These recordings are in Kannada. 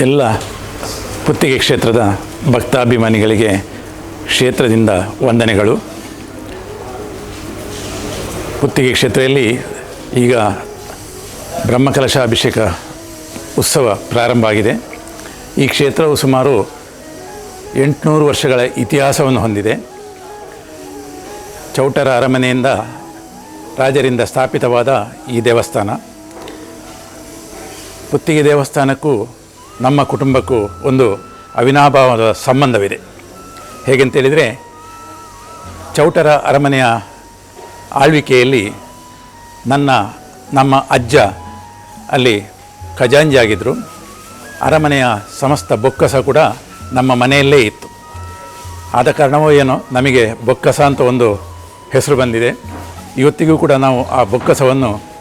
ಎಲ್ಲ ಪುತ್ತಿಗೆ ಕ್ಷೇತ್ರದ ಭಕ್ತಾಭಿಮಾನಿಗಳಿಗೆ ಕ್ಷೇತ್ರದಿಂದ ವಂದನೆಗಳು. ಪುತ್ತಿಗೆ ಕ್ಷೇತ್ರದಲ್ಲಿ ಈಗ ಬ್ರಹ್ಮಕಲಶಾಭಿಷೇಕ ಉತ್ಸವ ಪ್ರಾರಂಭ ಆಗಿದೆ. ಈ ಕ್ಷೇತ್ರವು ಸುಮಾರು ಎಂಟುನೂರು ವರ್ಷಗಳ ಇತಿಹಾಸವನ್ನು ಹೊಂದಿದೆ. ಚೌಟರ ಅರಮನೆಯಿಂದ ರಾಜರಿಂದ ಸ್ಥಾಪಿತವಾದ ಈ ದೇವಸ್ಥಾನ. ಪುತ್ತಿಗೆ ದೇವಸ್ಥಾನಕ್ಕೂ ನಮ್ಮ ಕುಟುಂಬಕ್ಕೂ ಒಂದು ಅವಿನಾಭಾವದ ಸಂಬಂಧವಿದೆ. ಹೇಗೆಂತೇಳಿದರೆ ಚೌಟರ ಅರಮನೆಯ ಆಳ್ವಿಕೆಯಲ್ಲಿ ನನ್ನ, ನಮ್ಮ ಅಜ್ಜ ಅಲ್ಲಿ ಖಜಾಂಜಿಯಾಗಿದ್ದರು ಅರಮನೆಯ ಸಮಸ್ತ ಬೊಕ್ಕಸ ಕೂಡ ನಮ್ಮ ಮನೆಯಲ್ಲೇ ಇತ್ತು. ಆದ ಕಾರಣವೋ ಏನೋ ನಮಗೆ ಬೊಕ್ಕಸ ಅಂತ ಒಂದು ಹೆಸರು ಬಂದಿದೆ. ಇವತ್ತಿಗೂ ಕೂಡ ನಾವು ಆ ಬೊಕ್ಕಸವನ್ನು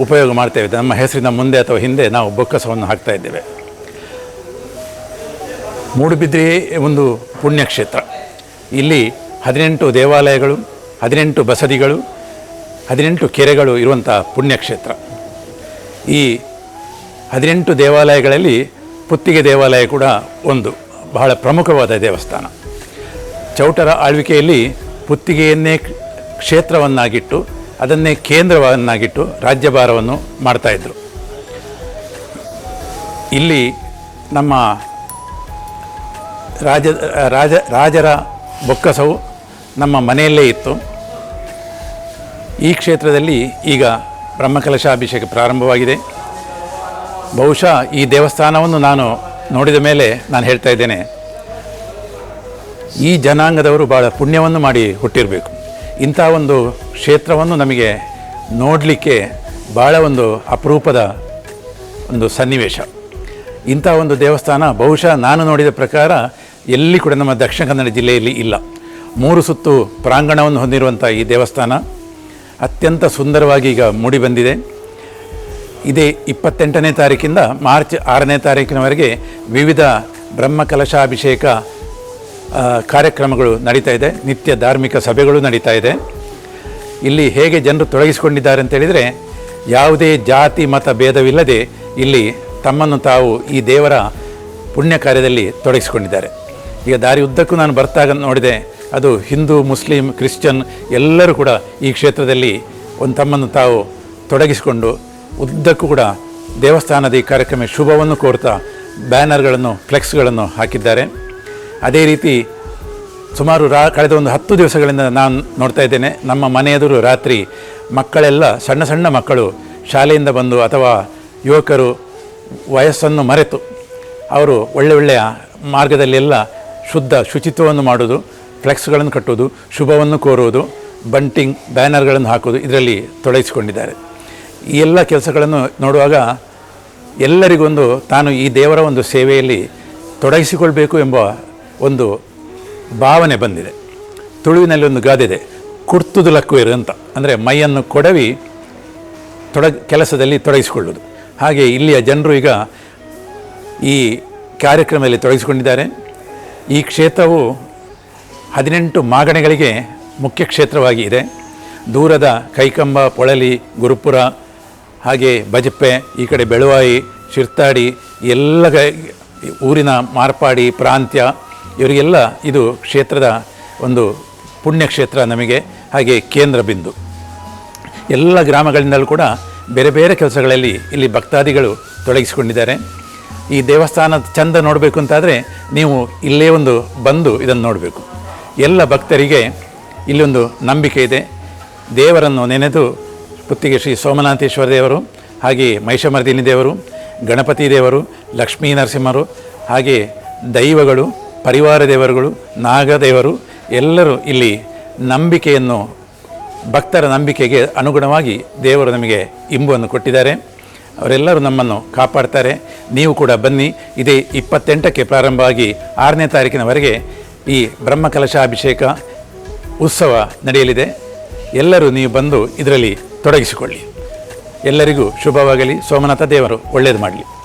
ಉಪಯೋಗ ಮಾಡ್ತೇವೆ. ನಮ್ಮ ಹೆಸರಿನ ಮುಂದೆ ಅಥವಾ ಹಿಂದೆ ನಾವು ಬೊಕ್ಕಸವನ್ನು ಹಾಕ್ತಾ ಇದ್ದೇವೆ. ಮೂಡುಬಿದ್ರಿ ಒಂದು ಪುಣ್ಯಕ್ಷೇತ್ರ. ಇಲ್ಲಿ ಹದಿನೆಂಟು ದೇವಾಲಯಗಳು, ಹದಿನೆಂಟು ಬಸದಿಗಳು, ಹದಿನೆಂಟು ಕೆರೆಗಳು ಇರುವಂಥ ಪುಣ್ಯಕ್ಷೇತ್ರ. ಈ ಹದಿನೆಂಟು ದೇವಾಲಯಗಳಲ್ಲಿ ಪುತ್ತಿಗೆ ದೇವಾಲಯ ಕೂಡ ಒಂದು, ಬಹಳ ಪ್ರಮುಖವಾದ ದೇವಸ್ಥಾನ. ಚೌಟರ ಆಳ್ವಿಕೆಯಲ್ಲಿ ಪುತ್ತಿಗೆಯನ್ನೇ ಕ್ಷೇತ್ರವನ್ನಾಗಿಟ್ಟು ಅದನ್ನೇ ಕೇಂದ್ರವನ್ನಾಗಿಟ್ಟು ರಾಜ್ಯಭಾರವನ್ನು ಮಾಡ್ತಾಯಿದ್ರು ಇಲ್ಲಿ ನಮ್ಮ ರಾಜ ರಾಜ, ರಾಜರ ಬೊಕ್ಕಸವು ನಮ್ಮ ಮನೆಯಲ್ಲೇ ಇತ್ತು. ಈ ಕ್ಷೇತ್ರದಲ್ಲಿ ಈಗ ಬ್ರಹ್ಮಕಲಶಾಭಿಷೇಕ ಪ್ರಾರಂಭವಾಗಿದೆ. ಬಹುಶಃ ಈ ದೇವಸ್ಥಾನವನ್ನು ನಾನು ನೋಡಿದ ಮೇಲೆ ನಾನು ಹೇಳ್ತಾ ಇದ್ದೇನೆ, ಈ ಜನಾಂಗದವರು ಭಾಳ ಪುಣ್ಯವನ್ನು ಮಾಡಿ ಹುಟ್ಟಿರಬೇಕು. ಇಂಥ ಒಂದು ಕ್ಷೇತ್ರವನ್ನು ನಮಗೆ ನೋಡಲಿಕ್ಕೆ ಭಾಳ ಒಂದು ಅಪರೂಪದ ಒಂದು ಸನ್ನಿವೇಶ. ಇಂಥ ಒಂದು ದೇವಸ್ಥಾನ ಬಹುಶಃ ನಾನು ನೋಡಿದ ಪ್ರಕಾರ ಎಲ್ಲಿ ಕೂಡ ನಮ್ಮ ದಕ್ಷಿಣ ಕನ್ನಡ ಜಿಲ್ಲೆಯಲ್ಲಿ ಇಲ್ಲ. ಮೂರು ಸುತ್ತು ಪ್ರಾಂಗಣವನ್ನು ಹೊಂದಿರುವಂಥ ಈ ದೇವಸ್ಥಾನ ಅತ್ಯಂತ ಸುಂದರವಾಗಿ ಈಗ ಮೂಡಿಬಂದಿದೆ ಇದೇ ಇಪ್ಪತ್ತೆಂಟನೇ ತಾರೀಕಿಂದ ಮಾರ್ಚ್ ಆರನೇ ತಾರೀಕಿನವರೆಗೆ ವಿವಿಧ ಬ್ರಹ್ಮಕಲಶಾಭಿಷೇಕ ಕಾರ್ಯಕ್ರಮಗಳು ನಡೀತಾ ಇದೆ. ನಿತ್ಯ ಧಾರ್ಮಿಕ ಸಭೆಗಳು ನಡೀತಾ ಇದೆ. ಇಲ್ಲಿ ಹೇಗೆ ಜನರು ತೊಡಗಿಸಿಕೊಂಡಿದ್ದಾರೆ ಅಂತೇಳಿದರೆ ಯಾವುದೇ ಜಾತಿ, ಮತ, ಭೇದವಿಲ್ಲದೆ ಇಲ್ಲಿ ತಮ್ಮನ್ನು ತಾವು ಈ ದೇವರ ಪುಣ್ಯ ಕಾರ್ಯದಲ್ಲಿ ತೊಡಗಿಸಿಕೊಂಡಿದ್ದಾರೆ. ಈಗ ದಾರಿ ಉದ್ದಕ್ಕೂ ನಾನು ಬರ್ತಾಗ ನೋಡಿದೆ, ಅದು ಹಿಂದೂ, ಮುಸ್ಲಿಂ, ಕ್ರಿಶ್ಚಿಯನ್ ಎಲ್ಲರೂ ಕೂಡ ಈ ಕ್ಷೇತ್ರದಲ್ಲಿ ಒಂದು ತಮ್ಮನ್ನು ತಾವು ತೊಡಗಿಸಿಕೊಂಡು ಉದ್ದಕ್ಕೂ ಕೂಡ ದೇವಸ್ಥಾನದ ಈ ಕಾರ್ಯಕ್ರಮ ಶುಭವನ್ನು ಕೋರ್ತಾ ಬ್ಯಾನರ್ಗಳನ್ನು, ಫ್ಲೆಕ್ಸ್ಗಳನ್ನು ಹಾಕಿದ್ದಾರೆ. ಅದೇ ರೀತಿ ಸುಮಾರು ರಾ ಕಳೆದ ಒಂದು ಹತ್ತು ದಿವಸಗಳಿಂದ ನಾನು ನೋಡ್ತಾ ಇದ್ದೇನೆ, ನಮ್ಮ ಮನೆ ರಾತ್ರಿ ಮಕ್ಕಳೆಲ್ಲ, ಸಣ್ಣ ಸಣ್ಣ ಮಕ್ಕಳು ಶಾಲೆಯಿಂದ ಬಂದು ಅಥವಾ ಯುವಕರು ವಯಸ್ಸನ್ನು ಮರೆತು ಅವರು ಒಳ್ಳೆ ಒಳ್ಳೆಯ ಮಾರ್ಗದಲ್ಲೆಲ್ಲ ಶುದ್ಧ ಶುಚಿತ್ವವನ್ನು ಮಾಡೋದು ಫ್ಲೆಕ್ಸ್ಗಳನ್ನು ಕಟ್ಟುವುದು, ಶುಭವನ್ನು ಕೋರುವುದು, ಬಂಟಿಂಗ್, ಬ್ಯಾನರ್ಗಳನ್ನು ಹಾಕೋದು ಇದರಲ್ಲಿ ತೊಡಗಿಸಿಕೊಂಡಿದ್ದಾರೆ. ಈ ಎಲ್ಲ ಕೆಲಸಗಳನ್ನು ನೋಡುವಾಗ ಎಲ್ಲರಿಗೊಂದು ತಾನು ಈ ದೇವರ ಒಂದು ಸೇವೆಯಲ್ಲಿ ತೊಡಗಿಸಿಕೊಳ್ಬೇಕು ಎಂಬ ಒಂದು ಭಾವನೆ ಬಂದಿದೆ. ತುಳುವಿನಲ್ಲಿ ಒಂದು ಗಾದೆ ಇದೆ ಕುರ್ತುದು ಲಕ್ವೇರು ಅಂತ. ಅಂದರೆ ಮೈಯನ್ನು ಕೊಡವಿ ತೊಡಗ ಕೆಲಸದಲ್ಲಿ ತೊಡಗಿಸಿಕೊಳ್ಳೋದು ಹಾಗೆ ಇಲ್ಲಿಯ ಜನರು ಈಗ ಈ ಕಾರ್ಯಕ್ರಮದಲ್ಲಿ ತೊಡಗಿಸಿಕೊಂಡಿದ್ದಾರೆ. ಈ ಕ್ಷೇತ್ರವು ಹದಿನೆಂಟು ಮಾಗಣೆಗಳಿಗೆ ಮುಖ್ಯ ಕ್ಷೇತ್ರವಾಗಿ ಇದೆ. ದೂರದ ಕೈಕಂಬ, ಪೊಳಲಿ, ಗುರುಪುರ, ಹಾಗೆ ಬಜಪ್ಪೆ ಈ ಕಡೆ ಬೆಳವಾಯಿ, ಶಿರ್ತಾಡಿ, ಎಲ್ಲ ಊರಿನ ಮಾರ್ಪಾಡಿ, ಪ್ರಾಂತ್ಯ ಇವರಿಗೆಲ್ಲ ಇದು ಕ್ಷೇತ್ರದ ಒಂದು ಪುಣ್ಯಕ್ಷೇತ್ರ ನಮಗೆ, ಹಾಗೆ ಕೇಂದ್ರ ಬಿಂದು. ಎಲ್ಲ ಗ್ರಾಮಗಳಿಂದಲೂ ಕೂಡ ಬೇರೆ ಬೇರೆ ಕೆಲಸಗಳಲ್ಲಿ ಇಲ್ಲಿ ಭಕ್ತಾದಿಗಳು ತೊಡಗಿಸಿಕೊಂಡಿದ್ದಾರೆ. ಈ ದೇವಸ್ಥಾನದ ಚಂದ ನೋಡಬೇಕು ಅಂತಾದರೆ ನೀವು ಇಲ್ಲೇ ಒಂದು ಬಂದು ಇದನ್ನು ನೋಡಬೇಕು. ಎಲ್ಲ ಭಕ್ತರಿಗೆ ಇಲ್ಲೊಂದು ನಂಬಿಕೆ ಇದೆ. ದೇವರನ್ನು ನೆನೆದು ಪುತ್ತಿಗೆ ಶ್ರೀ ಸೋಮನಾಥೇಶ್ವರ ದೇವರು, ಹಾಗೆ ಮಹಿಷಮರ್ದಿನಿ ದೇವರು, ಗಣಪತಿ ದೇವರು, ಲಕ್ಷ್ಮೀ ನರಸಿಂಹರು, ಹಾಗೆ ದೈವಗಳು ಪರಿವಾರ ದೇವರುಗಳು ನಾಗದೇವರು ಎಲ್ಲರೂ ಇಲ್ಲಿ ನಂಬಿಕೆಯನ್ನು, ಭಕ್ತರ ನಂಬಿಕೆಗೆ ಅನುಗುಣವಾಗಿ ದೇವರು ನಮಗೆ ಇಂಬುವನ್ನು ಕೊಟ್ಟಿದ್ದಾರೆ. ಅವರೆಲ್ಲರೂ ನಮ್ಮನ್ನು ಕಾಪಾಡ್ತಾರೆ. ನೀವು ಕೂಡ ಬನ್ನಿ. ಇದೇ ಇಪ್ಪತ್ತೆಂಟಕ್ಕೆ ಪ್ರಾರಂಭವಾಗಿ ಆರನೇ ತಾರೀಕಿನವರೆಗೆ ಈ ಬ್ರಹ್ಮಕಲಶಾಭಿಷೇಕ ಉತ್ಸವ ನಡೆಯಲಿದೆ. ಎಲ್ಲರೂ ನೀವು ಬಂದು ಇದರಲ್ಲಿ ತೊಡಗಿಸಿಕೊಳ್ಳಿ. ಎಲ್ಲರಿಗೂ ಶುಭವಾಗಲಿ. ಸೋಮನಾಥ ದೇವರು ಒಳ್ಳೆಯದು ಮಾಡಲಿ.